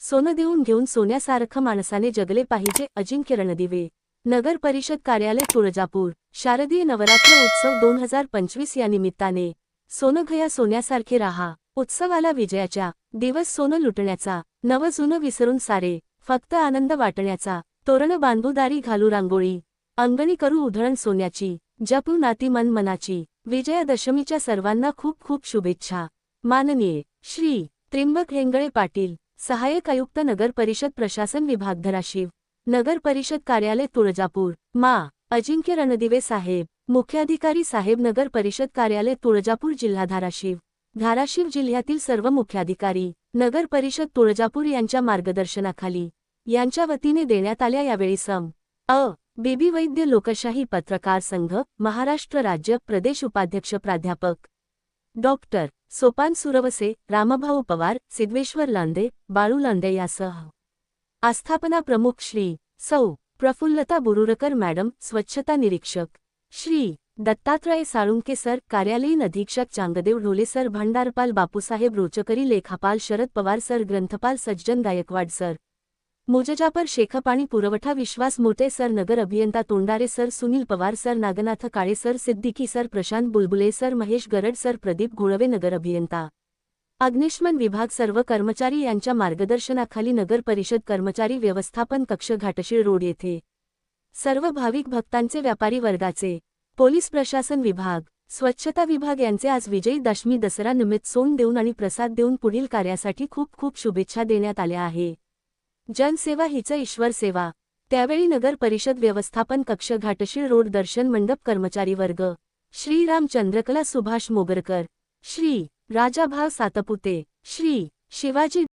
सोनं देऊन घेऊन सोन्यासारखं माणसाने जगले पाहिजे अजिंक्य रणदिवे. नगर परिषद कार्यालय तुळजापूर. शारदीय नवरात्र उत्सव दोन हजार पंचवीस या निमित्ताने. सोनं घया सोन्यासारखे राहा. उत्सवाला विजयाच्या. दिवस सोनं लुटण्याचा. नवजुनं विसरून सारे. फक्त आनंद वाटण्याचा. तोरण बांधूदारी घालू रांगोळी. अंगणी करू उधळण सोन्याची. जपू नाती मन मनाची. विजयादशमीच्या सर्वांना खूप खूप शुभेच्छा. माननीय श्री त्रिंबक हेंगळे पाटील. सहाय्यक आयुक्त नगर परिषद प्रशासन विभाग धराशिव नगर परिषद कार्यालय तुळजापूर. मा. अजिंक्य रणदिवे साहेब मुख्याधिकारी साहेब नगर परिषद कार्यालय तुळजापूर जिल्हा धाराशिव. धाराशिव जिल्ह्यातील सर्व मुख्याधिकारी नगर परिषद तुळजापूर यांच्या मार्गदर्शनाखाली यांच्या वतीने देण्यात आल्या यावेळी सम. अ. बेबी वैद्य लोकशाही पत्रकार संघ महाराष्ट्र राज्य प्रदेश उपाध्यक्ष प्राध्यापक डॉक्टर सोपान सुरवसे रामभाऊ पवार सिद्धेश्वर लांदे बाळू लांदे यासह. आस्थापना प्रमुख श्री सौ. प्रफुल्लता बुरुरकर मॅडम स्वच्छता निरीक्षक. श्री दत्तात्रय साळुंके सर कार्यालयीन अधीक्षक चांगदेव ढोले सर भंडारपाल बापूसाहेब रोचकरी लेखापाल शरद पवार सर ग्रंथपाल सज्जन गायकवाड सर. मुजजापर शेखप पाणी पुरवठा विश्वास मोटे सर नगर अभियंता Tondare sir Sunil Pawar sir Nagnath Kale sir Siddiqui sir Prashant Bulbule sir Mahesh Garad sir Pradeep Gholve नगर अभियंता. अग्निशमन विभाग सर्व कर्मचारी यांच्या मार्गदर्शनाखाली नगर परिषद कर्मचारी व्यवस्थापन कक्ष घाटशीळ रोड येथे. सर्व भाविक भक्तांचे व्यापारी वर्गाचे. पोलीस प्रशासन विभाग. स्वच्छता विभाग यांचे आज विजयी दशमी दसरा निमित्त सोन देऊन आणि प्रसाद देऊन पुढील कार्यासाठी खूप खूप शुभेच्छा देण्यात आल्या आहे. जनसेवा हिचं ईश्वर सेवा. त्यावेळी नगर परिषद व्यवस्थापन कक्ष घाटशीळ रोड दर्शन मंडप कर्मचारी वर्ग. श्रीराम चंद्रकला सुभाष मोगरकर. श्री राजाभाव सातपुते. श्री शिवाजी